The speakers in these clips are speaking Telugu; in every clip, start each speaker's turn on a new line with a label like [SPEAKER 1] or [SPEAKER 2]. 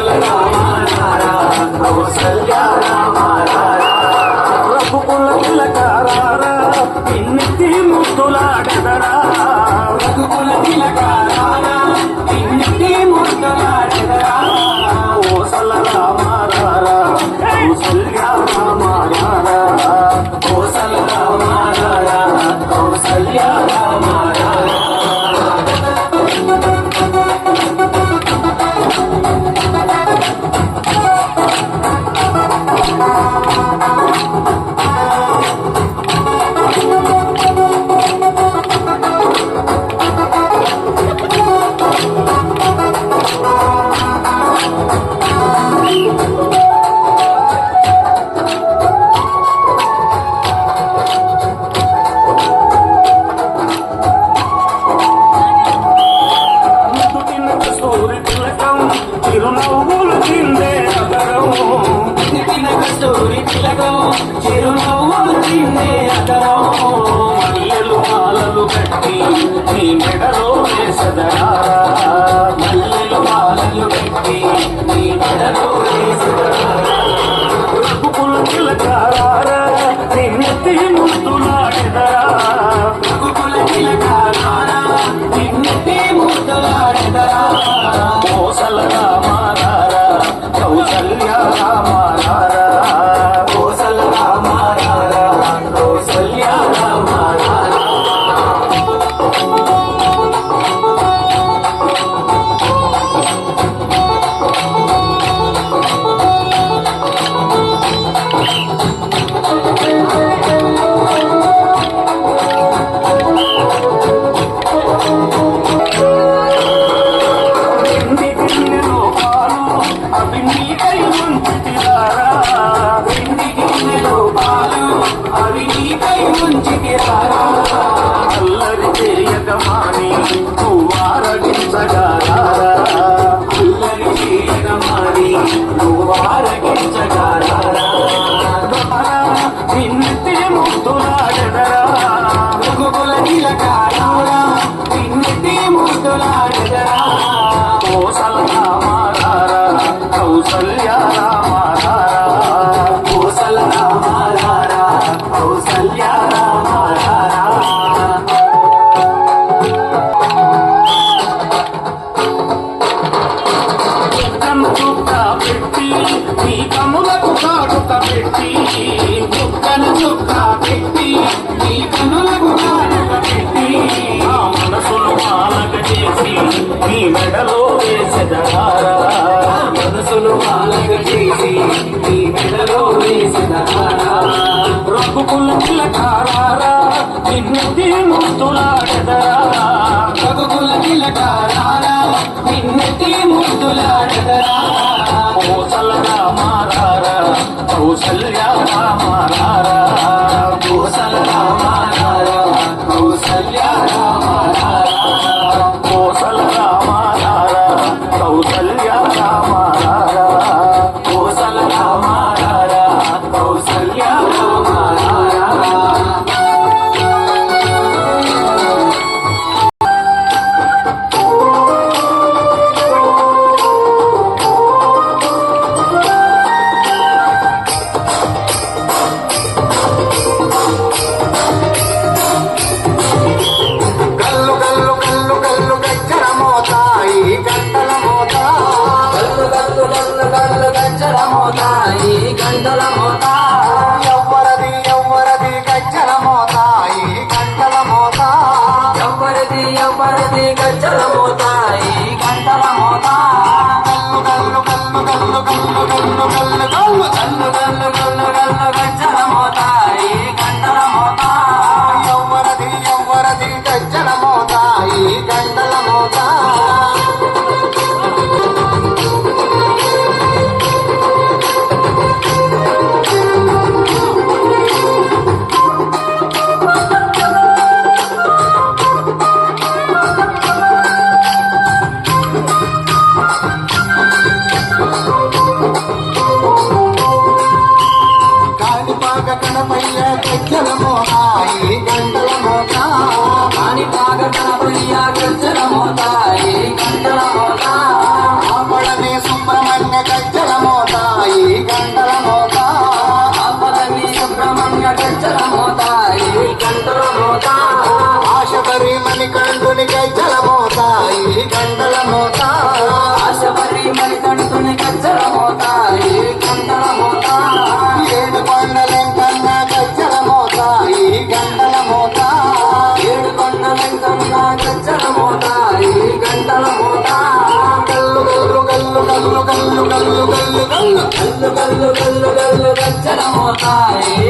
[SPEAKER 1] రామారా ఓ సల్ల రామారా
[SPEAKER 2] ఓ సల్ల రామారా Hey, that's తెలియక హాని నీ మెడలో వేసెదహార
[SPEAKER 1] మనసులో మాలకు చేసి నీ మెడలో వేసెదహార
[SPEAKER 2] రొక్కుల పిల్లకారారా నిన్ను తీరుతులాడదరా
[SPEAKER 1] రొక్కుల పిల్లకారారా నిన్ను తీరుతులాడదరా
[SPEAKER 2] కోసలగా మారారా కౌసల్యగా మారారా.
[SPEAKER 3] గండ కళ్ళు
[SPEAKER 1] కళ్ళు కళ్ళు కళ్ళు కళ్ళు కచ్చలమవుతాయి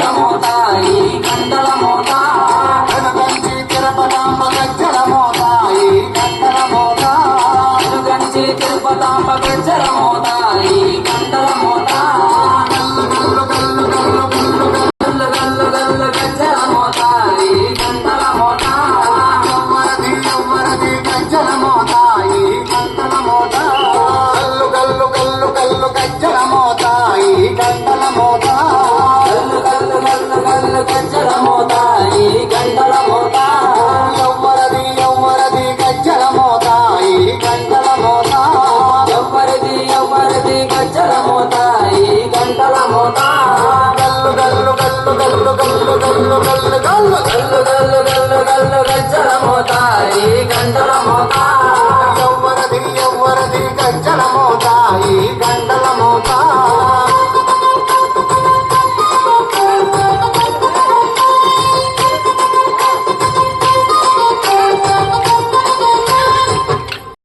[SPEAKER 1] నమోదా గంటల మోత
[SPEAKER 3] ఎవ్వరది ఎవ్వరది గజ్జల మోత.